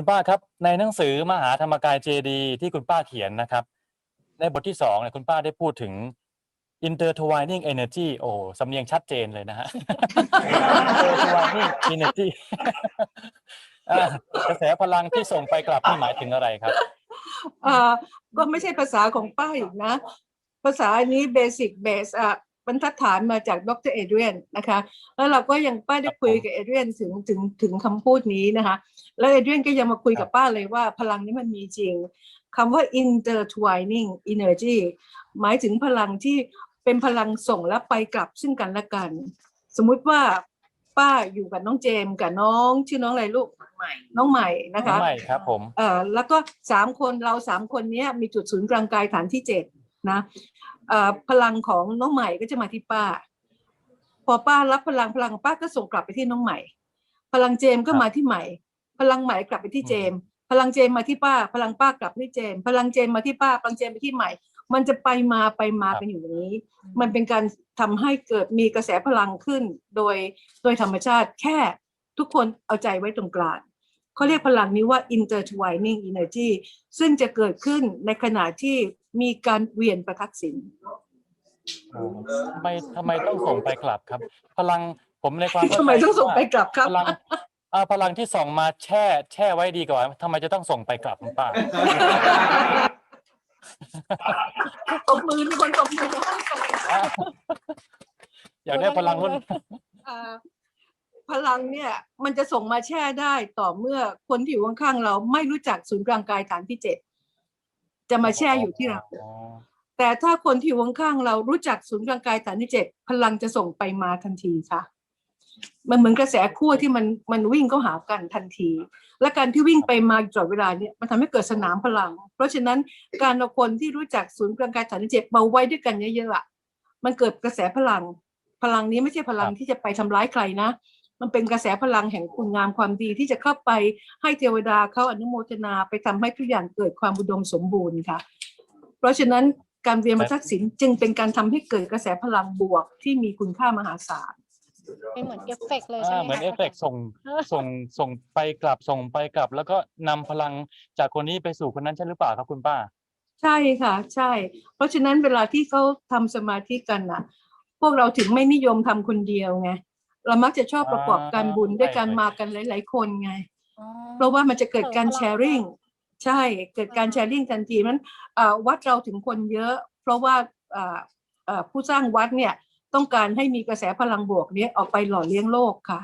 คุณป้าครับ ในหนังสือมหาธรรมกายเจดีที่คุณป้าเขียนนะครับ ในบทที่สองเนี่ยคุณป้าได้พูดถึง intertwining energy โอ้โหสำเนียงชัดเจนเลยนะฮะ intertwining energy อ่ากระแสพลังที่ส่งไปกลับนี่หมายถึงอะไรครับอ่าก็ไม่ใช่ภาษาของป้าอีกนะ ภาษาอันนี้เบสิกเบสอะ บรรทัดฐานมาจากดรเอเดรียนนะคะ แล้วเราก็ยังป้าได้คุยกับเอเดรียนถึงถึงถึงคำพูดนี้นะคะ แล้วเอเดรียนก็ยังมาคุยกับป้าเลยว่าพลังนี้มันมีจริงคำว่า intertwining energy หมายถึงพลังที่เป็นพลังส่งและไปกลับซึ่งกันและกัน สมมุติว่าป้าอยู่กับน้องเจมส์กับน้องชื่อน้องอะไรลูกใหม่น้องใหม่นะคะไม่ครับผมเอ่อแล้วก็สามคนเราสามคนเนี้ยมีจุดศูนย์กลางกายฐานที่เจ็ด นะพลังของน้องใหม่ก็จะมาที่ป้า พอป้ารับพลังพลังป้าก็ส่งกลับไปที่น้องใหม่ พลังเจมส์ก็มาที่ใหม่ พลังใหม่กลับไปที่เจมส์พลังเจมส์มาที่ป้า พลังป้ากลับที่เจมส์พลังเจมส์มาที่ป้า พลังเจมส์ไปที่ใหม่ มันจะไปมาไปมากันอยู่อย่างนี้ มันเป็นการทำให้เกิดมีกระแสพลังขึ้นโดยโดยธรรมชาติแค่ทุกคนเอาใจไว้ตรงกลาง เขาเรียกพลังนี้ว่า intertwining energy ซึ่งจะเกิดขึ้นในขณะที่มีการเวียนประทักษิณโอ้ทำไมทำไมต้องส่งไปกลับครับ พลังผมในความเข้าใจทำไมต้องส่งไปกลับครับพลังอ่าพลังที่ส่งมาแช่ แช่ไว้ดีกว่าทำไมจะต้องส่งไปกลับคุณป้าตบมือมีคนตบมืออยากได้พลังรุ่นอ่า พลังเนี่ยมันจะส่งมาแช่ได้ต่อเมื่อคนที่อยู่ข้างๆเราไม่รู้จักศูนย์กลางกายฐานที่เจ็ดจะมาแช่อยู่ที่เราอ๋อแต่ถ้าคนที่อยู่ข้างๆเรารู้จักศูนย์กลางกายฐานที่เจ็ดพลังจะส่งไปมาทันทีค่ะ มันเหมือนกระแสขั้วที่มันมันวิ่งเข้าหากันทันที และการที่วิ่งไปมาอยู่ตลอดเวลาเนี่ยมันทำให้เกิดสนามพลัง เพราะฉะนั้นการเอาคนที่รู้จักศูนย์กลางกายฐานที่เจ็ดมาไว้ด้วยกันเยอะๆอะมันเกิดกระแสพลัง พลังนี้ไม่ใช่พลังที่จะไปทำร้ายใครนะ มันเป็นกระแสพลังแห่งคุณงามความดีที่จะเข้าไปให้เทวดาเขาอนุโมทนาไปทำให้ทุกอย่างเกิดความอุดมสมบูรณ์ค่ะ เพราะฉะนั้นการเวียนมาทักษิณจึงเป็นการทำให้เกิดกระแสพลังบวกที่มีคุณค่ามหาศาลเป็นเหมือนเอฟเฟกต์เลยใช่อ่าไหมเหมือนคะเอฟเฟกต์ส่งส่งส่งไปกลับส่งไปกลับ แล้วก็นำพลังจากคนนี้ไปสู่คนนั้นใช่หรือเปล่าครับคุณป้า ใช่ค่ะ ใช่ เพราะฉะนั้นเวลาที่เขาทำสมาธิกันน่ะ พวกเราถึงไม่นิยมทำคนเดียวไง เรามักจะชอบประกอบการบุญด้วยการใช่มากันหลาย ๆ คนไงอ๋อเพราะว่ามันจะเกิดการเสแชริมพลังร์ริ่งใช่เกิดการแชร์ริ่งทันทีมันอ่าวัดเราถึงคนเยอะ เพราะว่าอ่าอ่าผู้สร้างวัดเนี่ยต้องการให้มีกระแสพลังบวกเนี้ยออกไปหล่อเลี้ยงโลกค่ะ